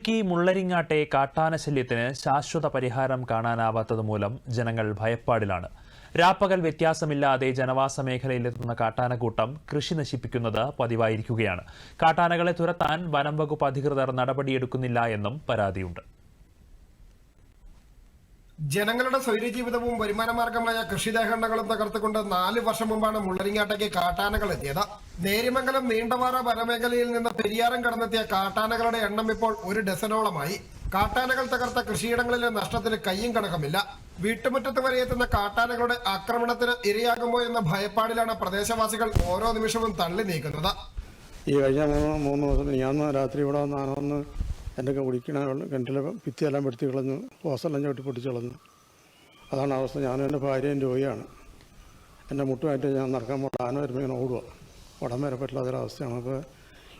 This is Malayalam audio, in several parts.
ഇടുക്കി മുള്ളരിങ്ങാട്ടെ കാട്ടാന ശല്യത്തിന് ശാശ്വത പരിഹാരം കാണാനാവാത്തത് മൂലം ജനങ്ങൾ ഭയപ്പാടിലാണ്. രാപ്പകൽ വ്യത്യാസമില്ലാതെ ജനവാസ മേഖലയിലെത്തുന്ന കാട്ടാനക്കൂട്ടം കൃഷി നശിപ്പിക്കുന്നത് പതിവായിരിക്കുകയാണ്. കാട്ടാനകളെ തുരത്താൻ വനം വകുപ്പ് അധികൃതർ നടപടിയെടുക്കുന്നില്ല എന്നും പരാതിയുണ്ട്. ജനങ്ങളുടെ സ്വൈര്യജീവിതവും വരുമാന മാർഗമായ കൃഷിദേഹണ്ടങ്ങളും തകർത്തുകൊണ്ട് നാല് വർഷം മുമ്പാണ് മുള്ളരിങ്ങാട്ടേക്ക് കാട്ടാനകൾ എത്തിയത്. നേരിമംഗലം നീണ്ടവാറ വനമേഖലയിൽ നിന്ന് പെരിയാറും കടന്നെത്തിയ കാട്ടാനകളുടെ എണ്ണം ഇപ്പോൾ ഒരു ഡസനോളമായി. കാട്ടാനകൾ തകർത്ത കൃഷിയിടങ്ങളിലെ നഷ്ടത്തിന് കയ്യും കണക്കമില്ല. വീട്ടുമുറ്റത്ത് വരെ എത്തുന്ന കാട്ടാനകളുടെ ആക്രമണത്തിന് ഇരയാകുമോ എന്ന ഭയപ്പാടിലാണ് പ്രദേശവാസികൾ ഓരോ നിമിഷവും തള്ളി നീക്കുന്നത്. ഈ കഴിഞ്ഞ മൂന്ന് മൂന്ന് ദിവസം ഞാൻ രാത്രി ഇവിടെ വന്ന് ആനവന്ന് എന്റെ കുടിക്കണ കിണറ്റിലെ ഭിത്തിയെല്ലാം പെടുത്തി കളഞ്ഞു ഹോസെല്ലാം ചവിട്ടി പൊട്ടിച്ച് കളഞ്ഞു. അതാണ് അവസ്ഥ. ഞാനും എന്റെ ഭാര്യയും രോഗിയാണ്. എന്റെ മുട്ടുമായിട്ട് ഞാൻ നടക്കാൻ പോകണ്ട ആന വരുമ്പോൾ ഇങ്ങനെ ഓടുക ഉടൻ വരെ പറ്റില്ലാത്തൊരവസ്ഥയാണ് അപ്പോൾ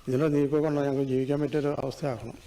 ഇതിനെ നീക്കം കൊണ്ട് ഞങ്ങൾക്ക് ജീവിക്കാൻ പറ്റിയൊരു അവസ്ഥയാക്കണം.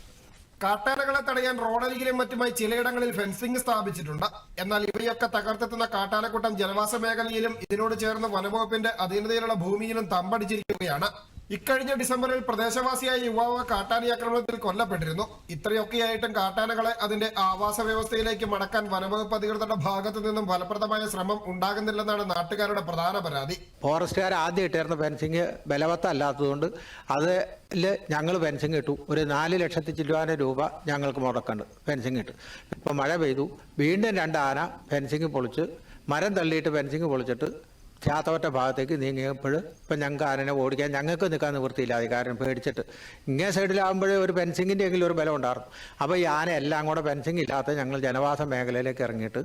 കാട്ടാനകളെ തടയാൻ റോഡരികിലും മറ്റുമായി ചിലയിടങ്ങളിൽ ഫെൻസിംഗ് സ്ഥാപിച്ചിട്ടുണ്ട്. എന്നാൽ ഇവയൊക്കെ തകർത്തെത്തുന്ന കാട്ടാനക്കൂട്ടം ജനവാസ മേഖലയിലും ഇതിനോട് ചേർന്ന് വനവകുപ്പിന്റെ അധീനതയിലുള്ള ഭൂമിയിലും തമ്പടിച്ചിരിക്കുകയാണ്. ഇക്കഴിഞ്ഞ ഡിസംബറിൽ പ്രദേശവാസിയായ യുവാവ് കാട്ടാനി ആക്രമണത്തിൽ കൊല്ലപ്പെട്ടിരുന്നു. ഇത്രയൊക്കെയായിട്ടും കാട്ടാനകളെ അതിന്റെ ആവാസ വ്യവസ്ഥയിലേക്ക് മടക്കാൻ വനവകുപ്പ് അധികൃതരുടെ ഭാഗത്തു നിന്നും ഫലപ്രദമായ ശ്രമം ഉണ്ടാകുന്നില്ലെന്നാണ് നാട്ടുകാരുടെ പ്രധാന പരാതി. ഫോറസ്റ്റുകാർ ആദ്യം ഇട്ടായിരുന്ന ഫെൻസിങ് ബലവത്തല്ലാത്തതുകൊണ്ട് അതിൽ ഞങ്ങൾ ഫെൻസിങ് ഇട്ടു. ഒരു നാല് ലക്ഷത്തി ചില്ലുവാന രൂപ ഞങ്ങൾക്ക് മുടക്കുന്നുണ്ട് ഫെൻസിങ് ഇട്ട്. ഇപ്പം മഴ പെയ്തു. വീണ്ടും രണ്ട് ആന ഫെൻസിങ് പൊളിച്ച് മരം തള്ളിയിട്ട് ഫെൻസിങ് പൊളിച്ചിട്ട് ചാത്തവറ്റ ഭാഗത്തേക്ക് നീങ്ങിയപ്പോൾ ഇപ്പം ഞങ്ങൾക്ക് ആനനെ ഓടിക്കാൻ ഞങ്ങൾക്ക് നിൽക്കാൻ നിവൃത്തിയില്ലാതെ കാരണം പേടിച്ചിട്ട്. ഇങ്ങേ സൈഡിലാകുമ്പോഴേ ഒരു ഫെൻസിങ്ങിന്റെ എങ്കിലും ഒരു ബലം ഉണ്ടായിരുന്നു. അപ്പോൾ ഈ ആന എല്ലാം കൂടെ ഫെൻസിങ് ഇല്ലാത്ത ഞങ്ങൾ ജനവാസ മേഖലയിലേക്ക് ഇറങ്ങിയിട്ട്.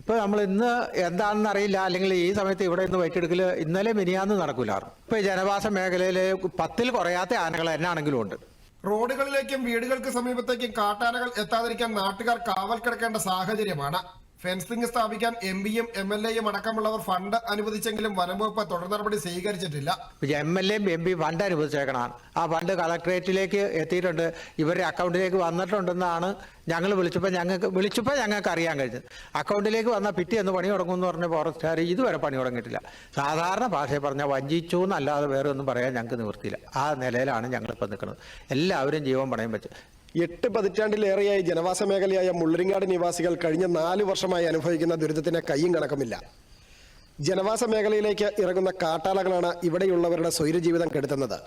ഇപ്പോൾ നമ്മൾ ഇന്ന് എന്താണെന്ന് അറിയില്ല. അല്ലെങ്കിൽ ഈ സമയത്ത് ഇവിടെ ഇന്ന് വൈറ്റെടുക്കൽ ഇന്നലെ മിനിയാന്ന് നടക്കില്ലായിരുന്നു. ഇപ്പോൾ ഈ ജനവാസ മേഖലയിൽ പത്തിൽ കുറയാത്ത ആനകൾ എന്നാണെങ്കിലും ഉണ്ട്. റോഡുകളിലേക്കും വീടുകൾക്ക് സമീപത്തേക്കും കാട്ടാനകൾ എത്താതിരിക്കാൻ നാട്ടുകാർ കാവൽ കിടക്കേണ്ട സാഹചര്യമാണ്. ഫെൻസിംഗ് സ്ഥാപിക്കാൻ എം പിയും എം എൽ എയും അടക്കമുള്ളവർ ഫണ്ട് അനുവദിച്ചെങ്കിലും വനംവകുപ്പ് തുടർ നടപടി സ്വീകരിച്ചിട്ടില്ല. എം എൽ എയും എം പി ഫണ്ട് അനുവദിച്ചേക്കണം. ആ ഫണ്ട് കളക്ടറേറ്റിലേക്ക് എത്തിയിട്ടുണ്ട്. ഇവരുടെ അക്കൗണ്ടിലേക്ക് വന്നിട്ടുണ്ടെന്നാണ് ഞങ്ങൾ വിളിച്ചപ്പോൾ ഞങ്ങൾക്ക് വിളിച്ചപ്പോൾ ഞങ്ങൾക്ക് അറിയാൻ കഴിഞ്ഞത്. അക്കൗണ്ടിലേക്ക് വന്ന പിറ്റി എന്ന് പണി തുടങ്ങും എന്ന് പറഞ്ഞ ഫോറസ്റ്റുകാർ ഇതുവരെ പണി തുടങ്ങിയിട്ടില്ല. സാധാരണ ഭാഷയിൽ പറഞ്ഞാൽ വഞ്ചിച്ചു എന്നല്ലാതെ വേറെ ഒന്നും പറയാൻ ഞങ്ങൾക്ക് നിവൃത്തിയില്ല. ആ നിലയിലാണ് ഞങ്ങളിപ്പോൾ നിൽക്കുന്നത്. എല്ലാവരും ജീവൻ പണയം വെച്ച് എട്ട് പതിറ്റാണ്ടിലേറെയായി ജനവാസ മേഖലയായ മുള്ളരിങ്ങാട് നിവാസികൾ കഴിഞ്ഞ നാല് വർഷമായി അനുഭവിക്കുന്ന ദുരിതത്തിന് കയ്യും കണക്കുമില്ല. ജനവാസ മേഖലയിലേക്ക് ഇറങ്ങുന്ന കാട്ടാനകളാണ് ഇവിടെയുള്ളവരുടെ സ്വൈരജീവിതം കെടുത്തുന്നത്.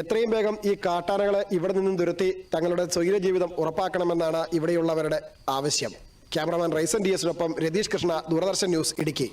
എത്രയും വേഗം ഈ കാട്ടാനകളെ ഇവിടെ നിന്നും തുരത്തി തങ്ങളുടെ സ്വൈരജീവിതം ഉറപ്പാക്കണമെന്നാണ് ഇവിടെയുള്ളവരുടെ ആവശ്യം. ക്യാമറമാൻ റൈസൻ ഡി എസിനൊപ്പം രതീഷ് കൃഷ്ണ ദൂരദർശൻ ന്യൂസ് ഇടുക്കി.